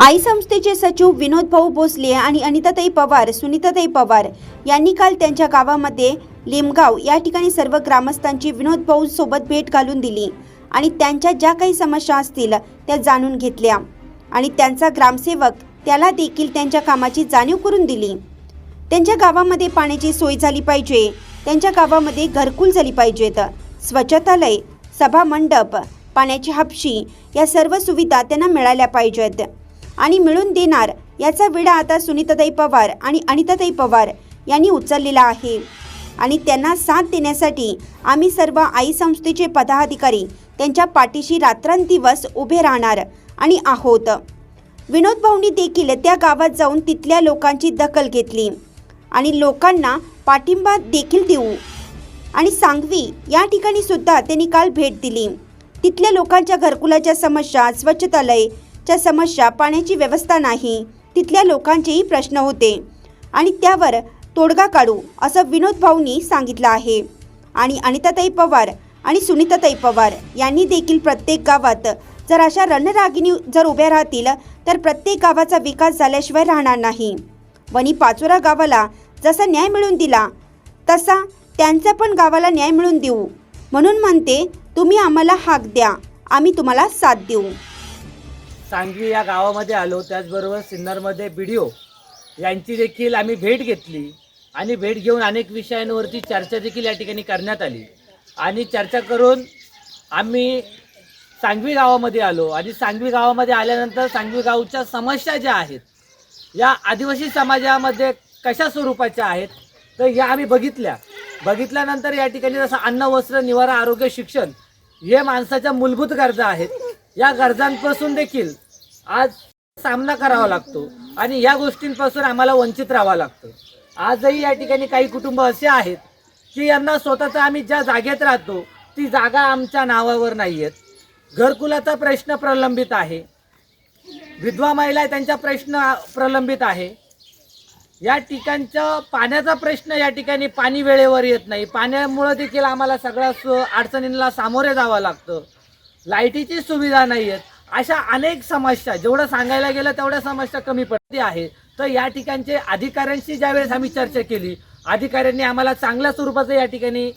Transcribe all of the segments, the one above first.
आई संस्थेचे सचिव विनोद भाऊ भोसले आणि अनिताताई पवार सुनीताताई पवार यांनी काल त्यांच्या गावामध्ये लिमगाव या ठिकाणी सर्व ग्रामस्थांची विनोद भाऊ सोबत भेट घालून दिली आणि त्यांच्या ज्या काही समस्या असतील त्या जाणून घेतल्या आणि त्यांचा ग्रामसेवक त्याला देखील त्यांच्या कामाची जाणीव करून दिली. त्यांच्या गावामध्ये पाण्याची सोय झाली पाहिजे त्यांच्या गावामध्ये घरकुल झाली पाहिजेत स्वच्छतालय सभा मंडप पाण्याची हापशी या सर्व सुविधा त्यांना मिळाल्या पाहिजेत. आणि मिळून देणार याचा विडा आता सुनीताताई पवार आणि अनिताताई पवार यांनी उचललेला आहे. आणि त्यांना साथ देण्यासाठी आम्ही सर्व आई संस्थेचे पदाधिकारी त्यांच्या पाठीशी रात्रंदिवस उभे राहणार आणि आहोत. विनोद भाऊंनी देखील त्या गावात जाऊन तिथल्या लोकांची दखल घेतली आणि लोकांना पाठिंबा देखील देऊ आणि सांगवी या ठिकाणी सुद्धा त्यांनी काल भेट दिली. तिथल्या लोकांच्या घरकुलाच्या समस्या स्वच्छतालय च्या समस्या पाण्याची व्यवस्था नाही. तिथल्या लोकांचेही प्रश्न होते. आणि त्यावर तोडगा काढू असं विनोद भाऊंनी सांगितलं आहे. आणि अनिताताई पवार आणि सुनीताताई पवार यांनी देखील प्रत्येक गावात जर अशा रणरागिणी जर उभ्या राहतील तर प्रत्येक गावाचा विकास झाल्याशिवाय राहणार नाही. वनी पाचोरा गावाला जसा न्याय मिळून दिला तसा त्यांचा पण गावाला न्याय मिळून देऊ. म्हणून म्हणते तुम्ही आम्हाला हाक द्या. आम्ही तुम्हाला साथ देऊ. सांगवी या गावामध्ये आलो. त्याचबरोबर सिन्नरमध्ये बी डी ओ यांची देखील आम्ही भेट घेतली. आणि भेट घेऊन अनेक विषयांवरती चर्चा देखील या ठिकाणी करण्यात आली. आणि चर्चा करून आम्ही सांगवी गावामध्ये आलो. आणि सांगवी गावामध्ये आल्यानंतर सांगवी गावच्या समस्या ज्या आहेत या आदिवासी समाजामध्ये कशा स्वरूपाच्या आहेत तर या आम्ही बघितल्या. बघितल्यानंतर या ठिकाणी जसं अन्न वस्त्र निवारा आरोग्य शिक्षण हे माणसाच्या मूलभूत गरजा आहेत. या गरजांपासून देखील आज सामना करावा लागतो आणि या गोष्टींपासून आम्हाला वंचित राहावं लागतं. आजही या ठिकाणी काही कुटुंब असे आहेत की यांना स्वतःचा आम्ही ज्या जागेत राहतो ती जागा आमच्या नावावर नाही आहेत घरकुलाचा प्रश्न प्रलंबित आहे. विधवा महिला आहे, त्यांचा प्रश्न प्रलंबित आहे. या ठिकाणचा पाण्याचा प्रश्न या ठिकाणी पाणी वेळेवर येत नाही. पाण्यामुळं देखील आम्हाला सगळ्या अडचणींना सामोरे जावं लागतं. लाईटीची सुविधा नाही आहेत अशा अनेक समस्या जेवढं सांगायला गेलं तेवढ्या समस्या कमी पडते आहे. तर या ठिकाणचे अधिकाऱ्यांशी ज्यावेळेस आम्ही चर्चा केली अधिकाऱ्यांनी आम्हाला चांगल्या स्वरूपाचं या ठिकाणी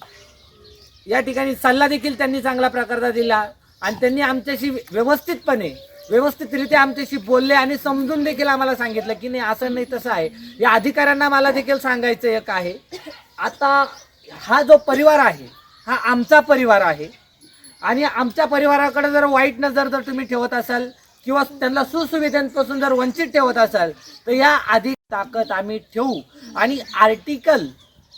या ठिकाणी सल्ला देखील त्यांनी चांगल्या प्रकारचा दिला. आणि त्यांनी आमच्याशी व्यवस्थितपणे व्यवस्थितरित्या आमच्याशी बोलले आणि समजून देखील आम्हाला सांगितलं की नाही असं नाही तसं आहे. या अधिकाऱ्यांना मला देखील सांगायचं एक आहे. आता हा जो परिवार आहे हा आमचा परिवार आहे. आणि आमच्या परिवाराकडे जर वाईट नजर जर तुम्ही ठेवत असाल किंवा त्यांना सुसुविधांपासून जर वंचित ठेवत असाल तर या अधिक ताकद आम्ही ठेवू. आणि आर्टिकल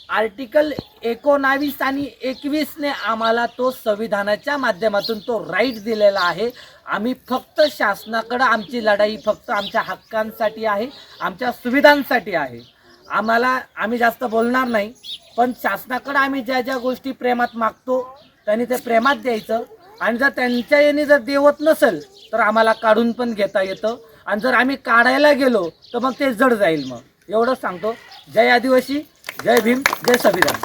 आर्टिकल एकोणावीस आणि एकवीसने आम्हाला तो संविधानाच्या माध्यमातून तो राईट दिलेला आहे. आम्ही फक्त शासनाकडं आमची लढाई फक्त आमच्या हक्कांसाठी आहे आमच्या सुविधांसाठी आहे. आम्हाला आम्ही जास्त बोलणार नाही पण शासनाकडं आम्ही ज्या ज्या गोष्टी प्रेमात मागतो त्यांनी ते प्रेमात द्यायचं. आणि जर त्यांच्या याने जर देवत नसेल तर आम्हाला काढून पण घेता येतं. आणि जर आम्ही काढायला गेलो तर मग ते जड जाईल मग. एवढंच सांगतो. जय आदिवासी जय भीम जय संविधान.